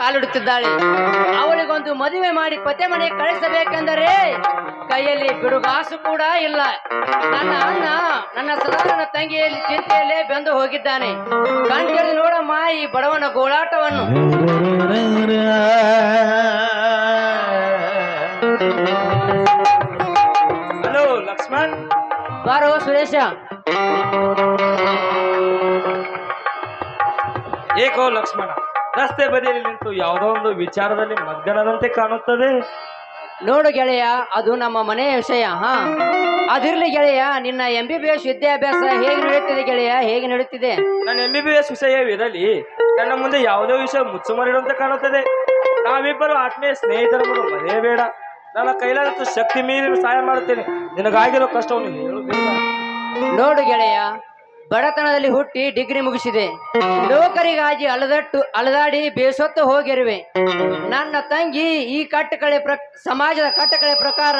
ಕಾಲಿಡುತ್ತಿದ್ದಾಳೆ. ಅವಳಿಗೊಂದು ಮದುವೆ ಮಾಡಿ ಪತೆ ಮನೆ ಕಳಿಸಬೇಕೆಂದರೆ ಕೈಯಲ್ಲಿ ಬಿಡುಗಾಸು ಕೂಡ ಇಲ್ಲ. ನನ್ನ ಅಣ್ಣ ನನ್ನ ಸದಾನನ ತಂಗಿಯಲ್ಲಿ ಚಿಂತೆಯಲ್ಲೇ ಬೆಂದು ಹೋಗಿದ್ದಾನೆ. ಕಣ್ತೆರೆದು ನೋಡಮ್ಮ ಈ ಬಡವನ ಗೋಳಾಟವನ್ನು. ಹಲೋ ಲಕ್ಷ್ಮಣ್. ಬಾರೋ ಸುರೇಶ. ಏಕೋ ಲಕ್ಷ್ಮಣ. ರಸ್ತೆ ಬದಿಯಲ್ಲಿ ನಿಂತು ಯಾವುದೋ ಒಂದು ವಿಚಾರದಲ್ಲಿ ಮಗ್ಗನದಂತೆ ಕಾಣುತ್ತದೆ. ನೋಡು ಗೆಳೆಯ ಅದು ನಮ್ಮ ಮನೆಯ ವಿಷಯ ಹಾ? ಅದಿರ್ಲಿ ಗೆಳೆಯ ನಿನ್ನ ಎಂ ಬಿ ಬಿ ಎಸ್ ವಿದ್ಯಾಭ್ಯಾಸ ಹೇಗೆ ನಡೆಯುತ್ತಿದೆ ಗೆಳೆಯ? ಹೇಗೆ ನಡೆಯುತ್ತಿದೆ? ನನ್ನ ಎಂ ಬಿ ಬಿ ಎಸ್ ವಿಷಯವಿರಲಿ ನನ್ನ ಮುಂದೆ ಯಾವುದೋ ವಿಷಯ ಮುಚ್ಚುಮರಿಡುವಂತೆ ಕಾಣುತ್ತದೆ. ನಾವಿಬ್ಬರು ಆತ್ಮೀಯ ಸ್ನೇಹಿತರ ಮುಂದೆ ಬೇಡ. ನನ್ನ ಕೈಲಾದಷ್ಟು ಶಕ್ತಿ ಮೀರಿ ಸಹಾಯ ಮಾಡುತ್ತೇನೆ. ನಿನಗಾಗಿರೋ ಕಷ್ಟವನ್ನು ಹೇಳಬೇಡ ನೋಡು ಗೆಳೆಯ ಬಡತನದಲ್ಲಿ ಹುಟ್ಟಿ ಡಿಗ್ರಿ ಮುಗಿಸಿದೆ. ನೌಕರಿಗಾಗಿ ಅಲದಟ್ಟು ಅಲದಾಡಿ ಬೇಸೊತ್ತು ಹೋಗಿರುವೆ. ನನ್ನ ತಂಗಿ ಈ ಕಟ್ಟಕಳೆ ಪ್ರ, ಸಮಾಜದ ಕಟ್ಟಕಳೆ ಪ್ರಕಾರ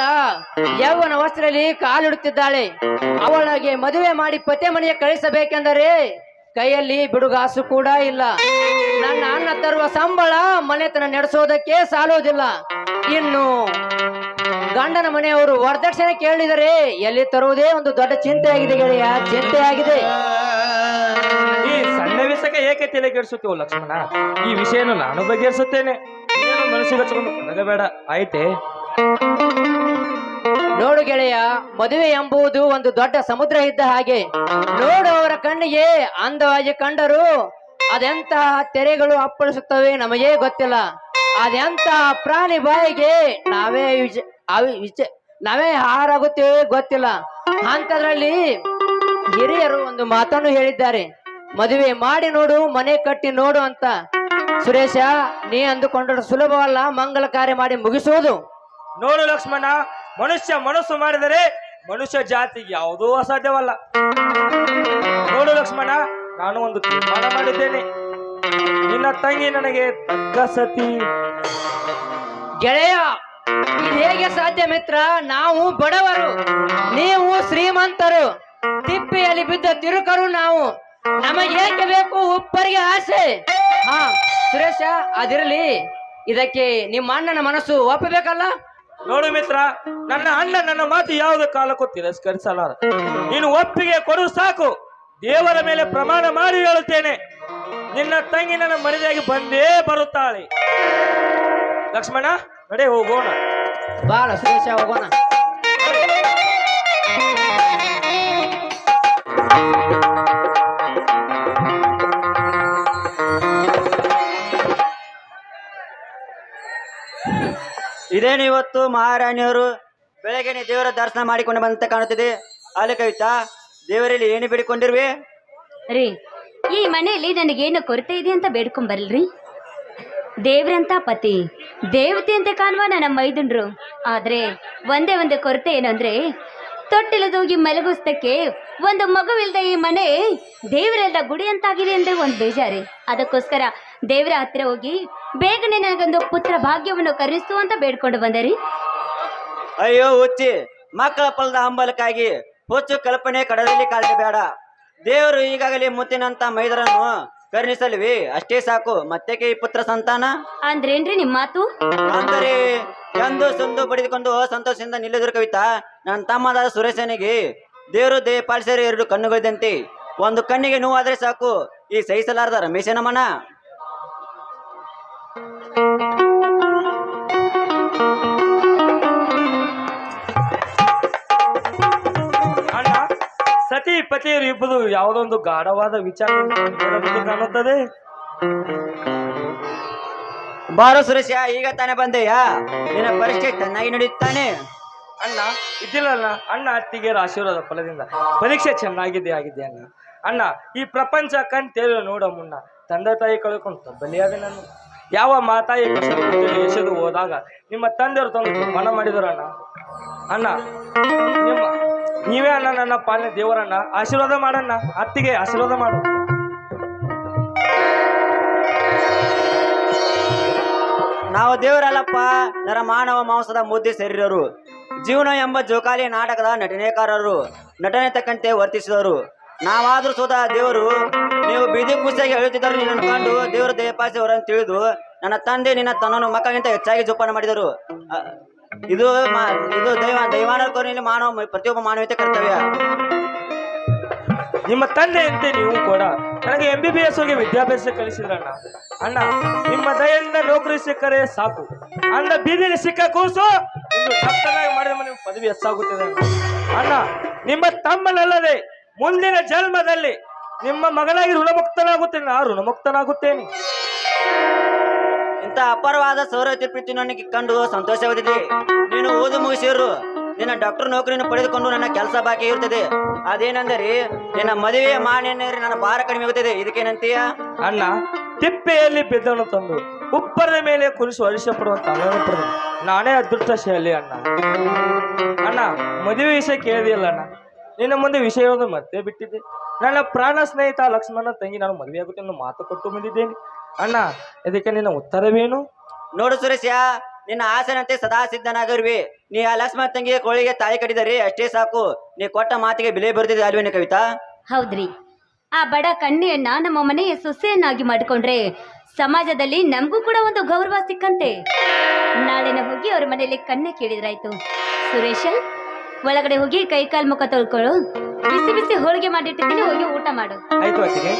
ಯೌವನ ವಸ್ತ್ರದಲ್ಲಿ ಕಾಲಿಡುತ್ತಿದ್ದಾಳೆ. ಅವಳಿಗೆ ಮದುವೆ ಮಾಡಿ ಪತೆ ಮನೆಗೆ ಕಳಿಸಬೇಕೆಂದರೆ ಕೈಯಲ್ಲಿ ಬಿಡುಗಾಸು ಕೂಡ ಇಲ್ಲ. ನನ್ನ ಅಣ್ಣ ತರುವ ಸಂಬಳ ಮನೆತನ ನಡೆಸೋದಕ್ಕೆ ಸಾಲೋದಿಲ್ಲ ಇನ್ನು ಗಂಡನ ಮನೆಯವರು ವರದಕ್ಷಿಣೆ ಕೇಳಿದರೆ ಎಲ್ಲಿ ತರುವುದೇ ಒಂದು ದೊಡ್ಡ ಚಿಂತೆ ಆಗಿದೆ ಗೆಳೆಯ ಚಿಂತೆಯಾಗಿದೆ. ಈ ಸಣ್ಣ ವಿಷಯಕ್ಕೆ ಏಕೆ ತಲೆ ಕೆಡಿಸುತ್ತೀವೋ ಲಕ್ಷ್ಮಣ? ಈ ವಿಷಯನ ನಾನು ಬಗೆಹರಿಸುತ್ತೇನೆ. ನೀನು ಮನಸ್ಸಿಗೆ ಹಚ್ಕೊಂಡು ಕೊಡಗಬೇಡ ಆಯ್ತೆ? ನೋಡು ಗೆಳೆಯ ಮದುವೆ ಎಂಬುದು ಒಂದು ದೊಡ್ಡ ಸಮುದ್ರ ಇದ್ದ ಹಾಗೆ. ನೋಡುವವರ ಕಣ್ಣಿಗೆ ಅಂದವಾಗಿ ಕಂಡರೂ ಅದೆಂತಹ ತೆರೆಗಳು ಅಪ್ಪಳಿಸುತ್ತವೆ ನಮಗೇ ಗೊತ್ತಿಲ್ಲ. ಅದೆಂತಹ ಪ್ರಾಣಿ ಬಾಯಿಗೆ ನಾವೇ ಅವಿ ವಿಚ ನಾವೇ ಹಾರಾಗುತ್ತೇವೆ ಗೊತ್ತಿಲ್ಲ. ಅಂತದ್ರಲ್ಲಿ ಹಿರಿಯರು ಒಂದು ಮಾತನ್ನು ಹೇಳಿದ್ದಾರೆ. ಮದುವೆ ಮಾಡಿ ನೋಡು ಮನೆ ಕಟ್ಟಿ ನೋಡು ಅಂತ. ಸುರೇಶ ನೀ ಅಂದುಕೊಂಡ್ರೆ ಸುಲಭವಲ್ಲ ಮಂಗಲ ಕಾರ್ಯ ಮಾಡಿ ಮುಗಿಸುವುದು ನೋಡು ಲಕ್ಷ್ಮಣ ಮನುಷ್ಯ ಮನಸ್ಸು ಮಾಡಿದರೆ ಮನುಷ್ಯ ಜಾತಿಗೆ ಯಾವುದೂ ಅಸಾಧ್ಯವಲ್ಲ. ನೋಡು ಲಕ್ಷ್ಮಣ ನಾನು ಒಂದು ತೀರ್ಮಾನ ಮಾಡಿದ್ದೇನೆ. ನಿನ್ನ ತಂಗಿ ನನಗೆ ತಕ್ಕ ಸತಿ. ಗೆಳೆಯ ಹೇಗೆ ಸಾಧ್ಯ ಮಿತ್ರ? ನಾವು ಬಡವರು. ನೀವು ಶ್ರೀಮಂತರು. ತಿಪ್ಪೆಯಲ್ಲಿ ಬಿದ್ದ ತಿರುಕರು ನಾವು. ನಮಗೇಕೆ ಬೇಕು? ಉಪ್ಪರಿಗೆ ಆಸೆ. ಹಾ, ಸುರೇಶ, ಅದಿರಲಿ. ಇದಕ್ಕೆ ನಿಮ್ಮ ಅಣ್ಣನ ಮನಸ್ಸು ಒಪ್ಪಬೇಕಲ್ಲ? ನೋಡು ಮಿತ್ರ, ನನ್ನ ಅಣ್ಣ ನನ್ನ ಮಾತು ಯಾವುದೇ ಕಾಲಕ್ಕೂ ತಿರಸ್ಕರಿಸಲಾರ. ನೀನು ಒಪ್ಪಿಗೆ ಕೊಡು ಸಾಕು. ದೇವರ ಮೇಲೆ ಪ್ರಮಾಣ ಮಾಡಿ ಹೇಳುತ್ತೇನೆ. ನಿನ್ನ ತಂಗಿ ನನ್ನ ಮನೆಯಾಗಿ ಬಂದೇ ಬರುತ್ತಾಳೆ. ಲಕ್ಷ್ಮಣ, ನಡೆ ಹೋಗೋಣ. ಬಾಳ ಸುರೇಶ ಹೋಗೋಣ ಇದೇನು ಇವತ್ತು ಮಹಾರಾಣಿಯವರು? ಬೆಳಗ್ಗೆನೆ ದೇವರ ದರ್ಶನ ಮಾಡಿಕೊಂಡು ಬಂದಂತ ಕಾಣುತ್ತಿದೆ. ಅಲ್ಲಿ ಕವಿತಾ ದೇವರಲ್ಲಿ ಏನು ಬೇಡಿಕೊಂಡಿರುವೆ? ರೀ ಈ ಮನೆಯಲ್ಲಿ ನನಗೇನು ಕೊರತೆ ಇದೆ ಅಂತ ಬೇಡ್ಕೊಂಡ್ ಬರ್ಲ್ರಿ? ದೇವ್ರಂತ ಪತಿ. ದೇವತೆ ಅಂತ ಕಾಣುವ ನನ್ನ ಮೈದುಂಡ್ರು. ಆದ್ರೆ ಒಂದೇ ಒಂದು ಕೊರತೆ ಏನಂದ್ರೆ ತೊಟ್ಟಿಲದೋಗಿ ಮಲಗಿಸ್ತಕ್ಕೆ ಒಂದು ಮಗುವಿಲ್ಲದ ಈ ಮನೆ ದೇವರೆಲ್ಲ ಗುಡಿ ಅಂತಾಗಿದೆ ಅಂದ್ರೆ ಒಂದು ಬೇಜಾರಿ. ಅದಕ್ಕೋಸ್ಕರ ದೇವರ ಹತ್ರ ಹೋಗಿ ಬೇಗನೆ ನನಗೊಂದು ಪುತ್ರ ಭಾಗ್ಯವನ್ನು ಕರುಣಿಸು ಅಂತ ಬೇಡ್ಕೊಂಡು ಬಂದರಿ. ಅಯ್ಯೋ, ಹುಚ್ಚಿ, ಮಕ್ಕಳ ಫಲದ ಹಂಬಲಕ್ಕಾಗಿ ಹುಚ್ಚು ಕಲ್ಪನೆ ಕಡದಲ್ಲಿ ಕಾಲಿಡಬೇಡ. ದೇವರು ಈಗಾಗಲೇ ಮುತ್ತಿನಂತ ಮೈದರನ್ನು ಕರುಣಿಸಲ್ವಿ ಅಷ್ಟೇ ಸಾಕು. ಮತ್ತೇಕೆ ಈ ಪುತ್ರ ಸಂತಾನ? ಅಂದ್ರೇನ್ರಿ ನಿಮ್ಮ ಮಾತು? ಅಂದರೆ ಎಂದು ಸುಂದು ಪಡೆದುಕೊಂಡು ಸಂತೋಷದಿಂದ ನಿಲ್ಲಿದ್ರು ಕವಿತಾ ನನ್ನ ತಮ್ಮದಾದ ಸುರೇಶನಿಗೆ ದೇವರು ದೇಹ ಪಾಲಿಸಿರೋ ಎರಡು ಕಣ್ಣುಗಳಿದಂತೆ. ಒಂದು ಕಣ್ಣಿಗೆ ನೋವಾದ್ರೆ ಸಾಕು. ಈ ಸಹಿಸಲಾರದ ರಮೇಶನ ಮನ ಸತಿ ಪತಿಯರು ಇಬ್ಬರು ಯಾವುದೊಂದು ಗಾಢವಾದ ವಿಚಾರ ಕಾಣುತ್ತದೆ. ಬಾರೋ ಸುರೇಶ ಈಗ ತಾನೇ ಬಂದೆಯಾ ನಿನ್ನ ಪರೀಕ್ಷೆ ಚೆನ್ನಾಗಿ ನಡೆಯುತ್ತಾನೆ ಅಣ್ಣ ಇದ್ದಿಲ್ಲಲ್ಲ ಅಣ್ಣ. ಅತ್ತಿಗೆಯರ ಆಶೀರ್ವಾದ ಫಲದಿಂದ ಪರೀಕ್ಷೆ ಚೆನ್ನಾಗಿದೆ ಆಗಿದೆ ಅಣ್ಣ. ಅಣ್ಣ ಈ ಪ್ರಪಂಚ ಕಣ್ ನೋಡ ನೋಡೋ ಮುನ್ನ ತಂದೆ ತಾಯಿ ಕಳ್ಕೊಂಡು ಬಲಿಯಾದೆ ನಾನು. ಯಾವ ಮಾತಾಯಿ ಎಸೆದು ಹೋದಾಗ ನಿಮ್ಮ ತಂದೆಯವರು ತಂದು ಮನ ಮಾಡಿದ್ರು ಅಣ್ಣ ಅಣ್ಣ ನಿಮ್ಮ ನೀವೇ ಅಣ್ಣ ನನ್ನ ಪಾಲನೆ ದೇವರಣ್ಣ. ಆಶೀರ್ವಾದ ಮಾಡಣ್ಣ. ಅತ್ತಿಗೆ ಆಶೀರ್ವಾದ ಮಾಡು. ನಾವು ದೇವರಲ್ಲಪ್ಪ, ನರ ಮಾನವ ಮಾಂಸದ ಮುದ್ದೆ ಸೇರಿರೋರು ಜೀವನ ಎಂಬ ಜೋಕಾಲಿ ನಾಟಕದ ನಟನೆಕಾರರು. ನಟನೆ ತಕ್ಕಂತೆ ವರ್ತಿಸಿದವರು ನಾವಾದ್ರೂ ಸುಧಾ ದೇವರು, ನೀವು ಬೀದಿ ಪೂಜೆಗೆ ಹೇಳುತ್ತಿದ್ದರು ನಿನ್ನನ್ನು ಕಂಡು ದೇವರ ದೇಹಪಾಸಿ ಅವರನ್ನು ತಿಳಿದು ನನ್ನ ತಂದೆ ನಿನ್ನ ತನ್ನನ್ನು ಮಕ್ಕಳಿಗಿಂತ ಹೆಚ್ಚಾಗಿ ಜೋಪಾನ ಮಾಡಿದರು. ಇದು ಇದು ದೈವ ದೈವಾನ ಕೋರಿನಲ್ಲಿ ಮಾನವ ಪ್ರತಿಯೊಬ್ಬ ಮಾನವೀಯತೆ ಕರ್ತವ್ಯ. ನಿಮ್ಮ ತಂದೆ ಎಂತೆ ನೀವು ಕೂಡ ನನಗೆ ಎಂ ಬಿ ಬಿ ಎಸ್ ಹೋಗಿ ವಿದ್ಯಾಭ್ಯಾಸ ಕಲಿಸಿದ್ರಣ್ಣ. ಅಣ್ಣ, ನಿಮ್ಮ ದಯೆಯಿಂದ ನೌಕರಿ ಸಿಕ್ಕರೆ ಸಾಕು. ಅಂದ ಬೀದಿಗೆ ಸಿಕ್ಕ ಕೂಸು ಮಾಡಿದ ಪದವಿ ಹೆಚ್ಚಾಗುತ್ತದೆ ಅಣ್ಣ. ನಿಮ್ಮ ತಮ್ಮನಲ್ಲದೆ ಮುಂದಿನ ಜನ್ಮದಲ್ಲಿ ನಿಮ್ಮ ಮಗನಾಗಿ ಋಣಮುಕ್ತನಾಗುತ್ತೇನೆ. ನಾ ಋಣಮುಕ್ತನಾಗುತ್ತೇನೆ. ಇಂಥ ಅಪಾರವಾದ ಸೌರ ಪ್ರೀತಿ ನನಗೆ ಕಂಡು ಸಂತೋಷವಾಗಿದೆ. ನೀನು ಓದು ಮುಗಿಸಿರು. ನಿನ್ನ ಡಾಕ್ಟರ್ ನೌಕರಿಯನ್ನು ಪಡೆದುಕೊಂಡು ನನ್ನ ಕೆಲಸ ಬಾಕಿ ಇರ್ತದೆ. ಅದೇನೆಂದರೆ, ನಿನ್ನ ಮದುವೆ ಮಾನ್ಯನೇ ನನ್ನ ಭಾರ ಕಡಿಮೆ ಆಗುತ್ತದೆ. ಇದಕ್ಕೇನಂತೀಯ? ಅಣ್ಣ, ತಿಪ್ಪೆಯಲ್ಲಿ ಬಿದ್ದನು ತಂದು ಉಪ್ಪರದ ಮೇಲೆ ಕುರಿಸು ಅರಿಶ ಪಡುವಂತ ನಾನೇ ಅದೃಷ್ಟಶಾಲಿ ಅಣ್ಣ. ಅಣ್ಣ, ಮದುವೆ ವಿಷಯ ಕೇಳಿದೆಯಲ್ಲ ಅಣ್ಣ. ನಿನ್ನ ಮುಂದೆ ವಿಷಯವನ್ನು ಮತ್ತೆ ಬಿಟ್ಟಿದ್ದೆ ನನ್ನ ಪ್ರಾಣ ಸ್ನೇಹಿತ ಲಕ್ಷ್ಮಣ ತಂಗಿ, ನಾನು ಮದುವೆ ಆಗುತ್ತೆ ಮಾತು ಕೊಟ್ಟು ಬಂದಿದ್ದೇನೆ. ಅಣ್ಣ ಇದಕ್ಕೆ ನಿನ್ನ ಉತ್ತರವೇನು? ನೋಡು ಸುರೇಶ ನಿನ್ನ ಆಸೆನಂತೆ ಸದಾ ಸಿದ್ಧನಾಗಿರ್ವಿ. ನೀ ಆ ಲಕ್ಷ್ಮಣ ತಂಗಿಯ ಕೋಳಿಗೆ ತಾಯಿ ಕಟ್ಟಿದರೆ ಅಷ್ಟೇ ಸಾಕು. ನೀ ಕೊಟ್ಟ ಮಾತಿಗೆ ಬೆಲೆ ಬರ್ತಿದ್ದೆ ಅಲ್ವೇನೆ ಕವಿತಾ? ಹೌದ್ರಿ. ಆ ಬಡ ಕಣ್ಣಿಯನ್ನ ನಮ್ಮ ಮನೆಯ ಸೊಸೆಯನ್ನಾಗಿ ಮಾಡಿಕೊಂಡ್ರೆ ಸಮಾಜದಲ್ಲಿ ನಮಗೂ ಕೂಡ ಒಂದು ಗೌರವ ಸಿಕ್ಕಂತೆ. ನಾಳೆನ ಹೋಗಿ ಅವ್ರ ಮನೆಯಲ್ಲಿ ಕಣ್ಣೆ ಕೇಳಿದ್ರಾಯ್ತು. ಸುರೇಶ ಒಳಗಡೆ ಹೋಗಿ ಕೈ ಕಾಲ್ ಮುಖ ತೊಳ್ಕೊಳ್ಳು ಬಿಸಿ ಬಿಸಿ ಹೋಳಿಗೆ ಮಾಡಿಟ್ಟಿದ್ದೀನಿ ಹೋಗಿ ಊಟ ಮಾಡು. ಆಯ್ತು ಅತ್ತಿಗೆ.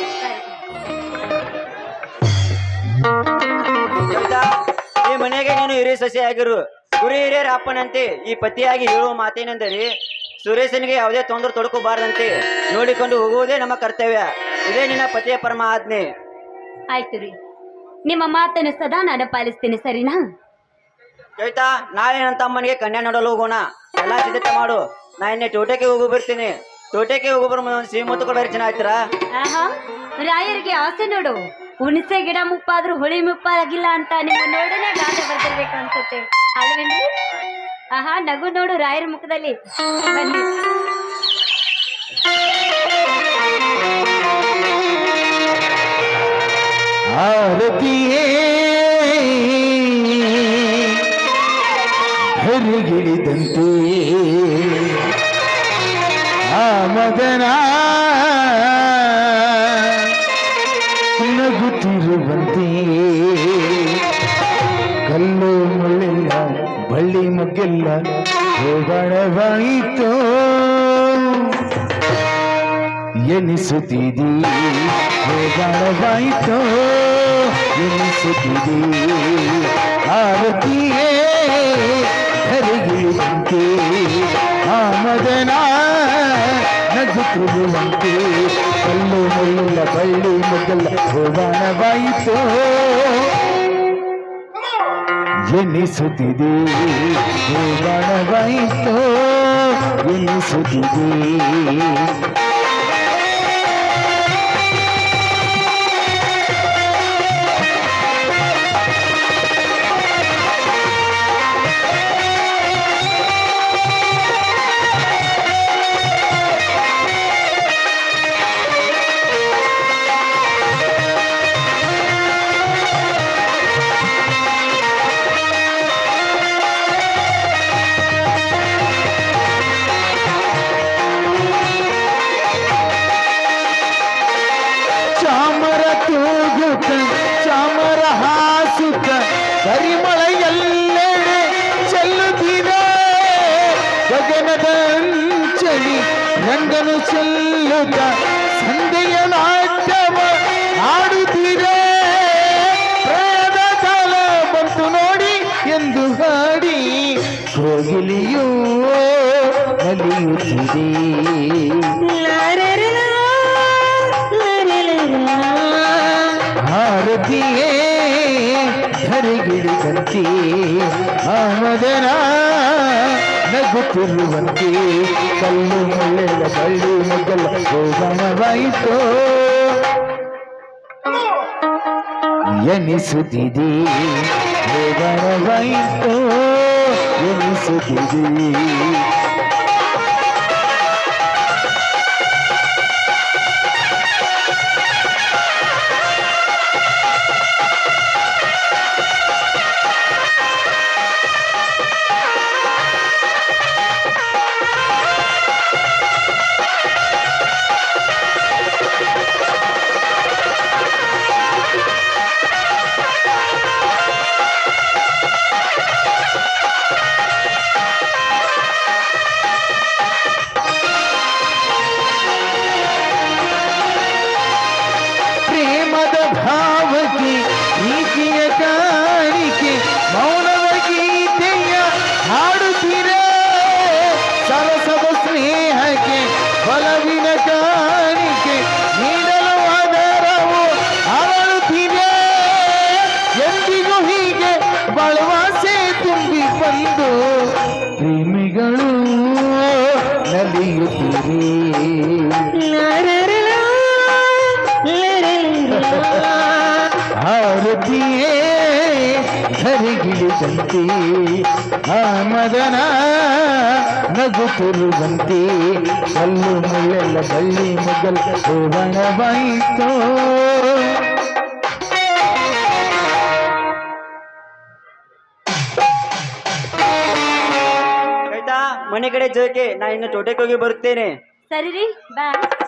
ಈ ಮನೆಗೆ ನೀನು ಹಿರಿಯ ಸಸಿ ಆಗಿರು. ಗುರು ಹಿರಿಯರ ಅಪ್ಪನಂತೆ ಈ ಪತಿಯಾಗಿ ಹೇಳುವ ಮಾತೇನೆಂದರೆ ಸುರೇಶನಿಗೆ ಯಾವುದೇ ತೊಂದರೆ ತೊಡಕೋಬಾರದಂತೆ ನೋಡಿಕೊಂಡು ಹೋಗುವುದೇ ನಮ್ಮ ಕರ್ತವ್ಯ. ಇದೇ ನಿನ್ನ ಪತಿಯ ಪರಮ ಆಜ್ಞೆ. ಆಯ್ತು ರೀ. ನಿಮ್ಮ ಮಾತನ್ನು ಸದಾ ನಾನು ಪಾಲಿಸ್ತೀನಿ ಸರಿನಾ? ಕವಿತಾ ನಾಳೆ ನನ್ನ ತಮ್ಮನಿಗೆ ಕನ್ಯಾ ನೋಡಲು ಹೋಗೋಣ. ಎಲ್ಲ ಸಿದ್ಧತೆ ಮಾಡು. ನಾ ಇನ್ನೇ ತೋಟಕ್ಕೆ ಹೋಗಿ ಬರ್ತೀನಿ. ತೋಟಕ್ಕೆ ಹೋಗು ಬರೋ ಸಿಹಿ ಮುತ್ತು ಕೊಡೋ ಜನ ಆಯ್ತರಾ? ಆಹಾ ರಾಯರಿಗೆ ಆಸೆ ನೋಡು. ಹುಣಸೆ ಗಿಡ ಮುಪ್ಪಾದ್ರೂ ಹುಳಿ ಮುಪ್ಪಾಗಿಲ್ಲ ಅಂತ ನಿಮ್ಮ ನೋಡನೆ ಗಾದೆ ಬರ್ತಿರ್ಬೇಕು ಅನ್ಸುತ್ತೆ ಅಲ್ವೇನ್ರಿ? ಆಹಾ, ನಗು ನೋಡು ರಾಯರ ಮುಖದಲ್ಲಿ. ಬನ್ನಿ. ಆರತಿಯೇ ಆ ಮದನ ಮಗ್ಗೆಲ್ಲ ಹೋಗಣವಾಯಿತು ಎನಿಸುತ್ತಿದೆ ಹೋಗಣವಾಯಿತು ಎನಿಸುತ್ತಿದೆ ಆರತಿಯೇ ಧರೆಗಿಳಿದಂತೆ ಆ ಮದನ ನಗುತ್ತಿರುವಂತೆ ಕಲ್ಲು ಮುಳ್ಳುಲ್ಲ ಬಳ್ಳಿ ಮುಗಲ್ಲ ಹೋಗಣವಾಯಿತು ಎನಿಸುತ್ತಿದೆ ಹೋಗಣವಾಯಿತು ಎನಿಸುತ್ತಿದೆ. ರಂಗನು ಚೆಲ್ಲುತ್ತ ಸಂಧೆಯ ನಾಟ್ಯವ ಆಡುತ್ತೀರೇ ಪ್ರೇಮದ ಕಾಲ ಬಂತು ನೋಡಿ ಎಂದು ಹಾಡಿ ಕೋಗಿಲಿಯೂ ನಲಿಯುತ್ತಿದೆ. ಭಾರತೀಯೇ ಹರಿಗಿಡಿದಂತೆ ಆಮದನ ನಗುತ್ತಿರುವಂತೆ ಕಲ್ಲು ಮುಳ್ಳೆಲ್ಲ ಬಳ್ಳಿ ಮಗ್ಗಲ್ಲ ಹೋಗಣವಾಯಿತು ಎನಿಸುತ್ತಿದೆ ಹೋಗಣವಾಯಿತು ಎನಿಸುತ್ತಿದೆ ಒಲವಿನ ಕಾಣಿಕೆ, ನೀಡಲು ಆಧಾರವು ಅರಳುತ್ತಿದೆ ಎಂದಿಗೂ ಹೀಗೆ ಬಳವಾಸೆ ತುಂಬಿ ಬಂದು ಪ್ರೇಮಿಗಳು ನಲಿಯುತ್ತಿರಿ. ಆರತಿಯೇ ಧರಿಗಿಳಿದಂತೆ ಆ ಮದನ ನಗುತ್ತಿರುವಂತೆ ಕಲ್ಲು ಮುಳ್ಳೆಲ್ಲ ಬಳ್ಳಿ ಮುಗಲ್ ಶೋಭಣವಾಯಿತು ಆಯ್ತಾ ಮನೆ ಕಡೆ ಜೋಕೆ ನಾ ಇನ್ನು ತೋಟಕ್ಕೆ ಹೋಗಿ ಬರುತ್ತೇನೆ. ಸರಿ ರೀ ಬಾಯ್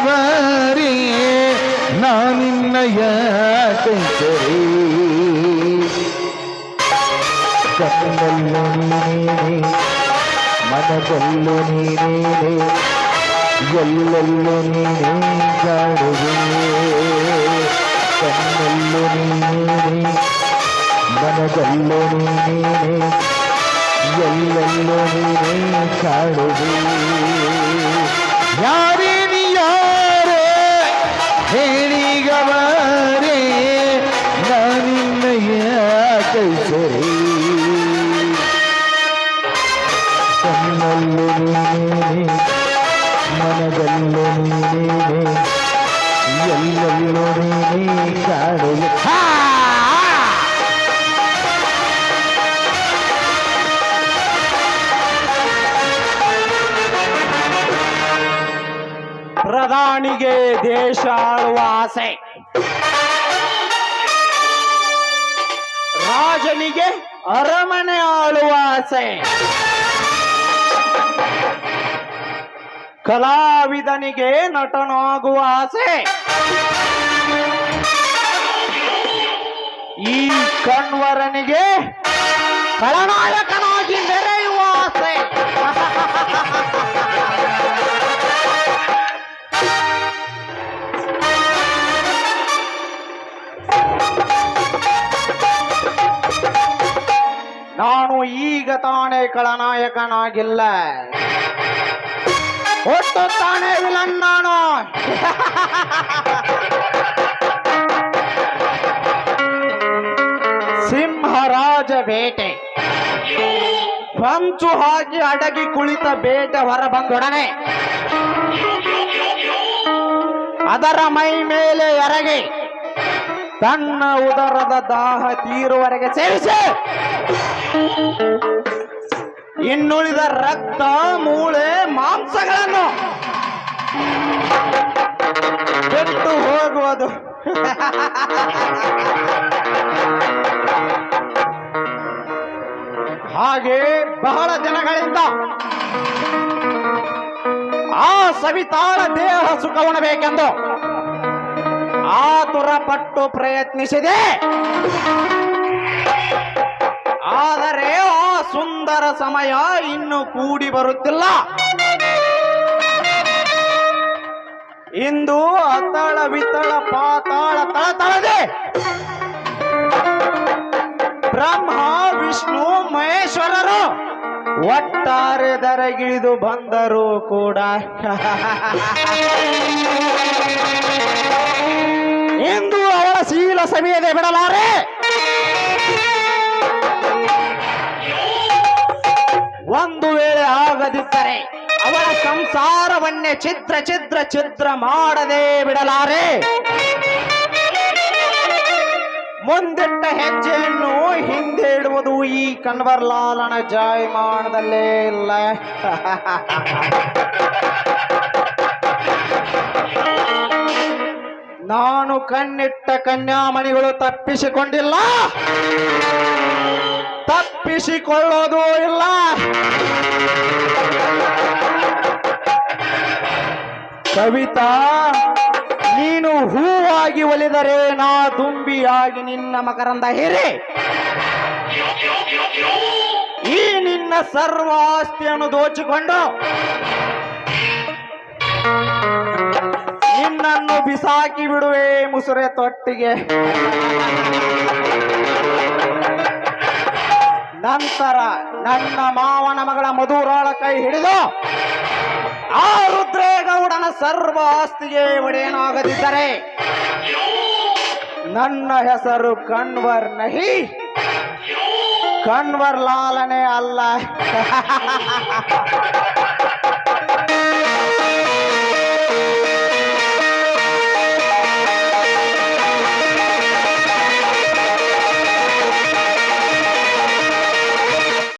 ಹೇಳಿಗವರೇ ನಾನಿನ್ನಯ ಕೈಸರಿ ಕಣ್ಣಲ್ಲೂ ನೀನೇ, ಮನದಲ್ಲೂ ನೀನೇ, ಎಲ್ಲೆಲ್ಲೂ ನೀನೇ ಕಾಡುವೆ. ಕಣ್ಣಲ್ಲೂ ನೀನೇ, ಮನದಲ್ಲೂ ನೀನೇ, ಎಲ್ಲೆಲ್ಲೂ ನೀನೇ ಕಾಡುವೆ. ಯಾರೇ ದೇಶ ರಾಜನಿಗೆ ಅರಮನೆ ಆಳುವ ಆಸೆ ಕಲಾವಿದನಿಗೆ ನಟನಾಗುವ ಆಸೆ. ಈ ಕಣ್ವರನಿಗೆ ಕಳನಾಯಕನಾಗಿ ಮೆರೆಯುವ ಆಸೆ. ನಾನು ಈಗ ತಾನೇ ಖಳನಾಯಕನಾಗಿಲ್ಲ. ಒಟ್ಟು ತಾನೇ ವಿಲನ್ ನಾನು. ಸಿಂಹರಾಜ ಬೇಟೆ. ಪಂಚು ಹಾಕಿ ಅಡಗಿ ಕುಳಿತ ಬೇಟೆ ಹೊರ ಬಂದೊಡನೆ. ಅದರ ಮೈ ಮೇಲೆ ಎರಗಿ. ತನ್ನ ಉದರದ ದಾಹ ತೀರುವರೆಗೆ ಸೇರಿಸಿ ಇನ್ನುಳಿದ ರಕ್ತ, ಮೂಳೆ, ಮಾಂಸಗಳನ್ನು ಬಿಟ್ಟು ಹೋಗುವುದು. ಹಾಗೆ ಬಹಳ ದಿನಗಳಿಂದ ಆ ಸವಿತಾಳ ದೇಹ ಸುಖ ಉಣಬೇಕೆಂದು ಆತುರ ಪಟ್ಟು ಪ್ರಯತ್ನಿಸಿದೆ. ಆದರೆ ಆ ಸುಂದರ ಸಮಯ ಇನ್ನು ಕೂಡಿ ಬರುತ್ತಿಲ್ಲ. ಇಂದು ಅತಳ ವಿತಳ ಪಾತಾಳ ತಳತಳದೆ. ಬ್ರಹ್ಮ, ವಿಷ್ಣು, ಮಹೇಶ್ವರರು ಒಟ್ಟಾರೆ ದರಗಿಳಿದು ಬಂದರೂ ಕೂಡ. ಇಂದು ಅವಳ ಶೀಲ ಸವಿಯದೆ ಬಿಡಲಾರೆ. ಒಂದು ವೇಳೆ ಆಗದಿದ್ದರೆ ಅವಳ ಸಂಸಾರವನ್ನೇ ಚಿತ್ರ ಚಿತ್ರ ಚಿತ್ರ ಮಾಡದೆ ಬಿಡಲಾರೆ. ಮುಂದಿಟ್ಟ ಹೆಜ್ಜೆಯನ್ನು ಹಿಂದೆ ಇಡುವುದು ಈ ಕನ್ವರ್ಲಾಲನ ಜಾಯಮಾನದಲ್ಲೇ ಇಲ್ಲ. ನಾನು ಕಣ್ಣಿಟ್ಟ ಕನ್ಯಾಮಣಿಗಳು ತಪ್ಪಿಸಿಕೊಂಡಿಲ್ಲ. ತಪ್ಪಿಸಿಕೊಳ್ಳೋದು ಇಲ್ಲ. ಕವಿತಾ, ನೀನು ಹೂವಾಗಿ ಒಲಿದರೆ ನಾ ತುಂಬಿಯಾಗಿ ನಿನ್ನ ಮಕರಂದ ಹೇರೆ. ಈ ನಿನ್ನ ಸರ್ವಾಸ್ತಿಯನ್ನು ದೋಚಿಕೊಂಡು ನಿನ್ನನ್ನು ಬಿಸಾಕಿ ಬಿಡುವೆ ಮುಸುರೆ ತೊಟ್ಟಿಗೆ. ನಂತರ ನನ್ನ ಮಾವನ ಮಗಳ ಮಧುರಾಳ ಕೈ ಹಿಡಿದು ಆ ರುದ್ರೇಗೌಡನ ಸರ್ವ ಆಸ್ತಿಗೆ ಒಡೆಯನಾಗದಿದ್ದರೆ ನನ್ನ ಹೆಸರು ಕಣ್ವರ್ ನಹಿ. ಕಣ್ವರ್ ಲಾಲನೆ ಅಲ್ಲ.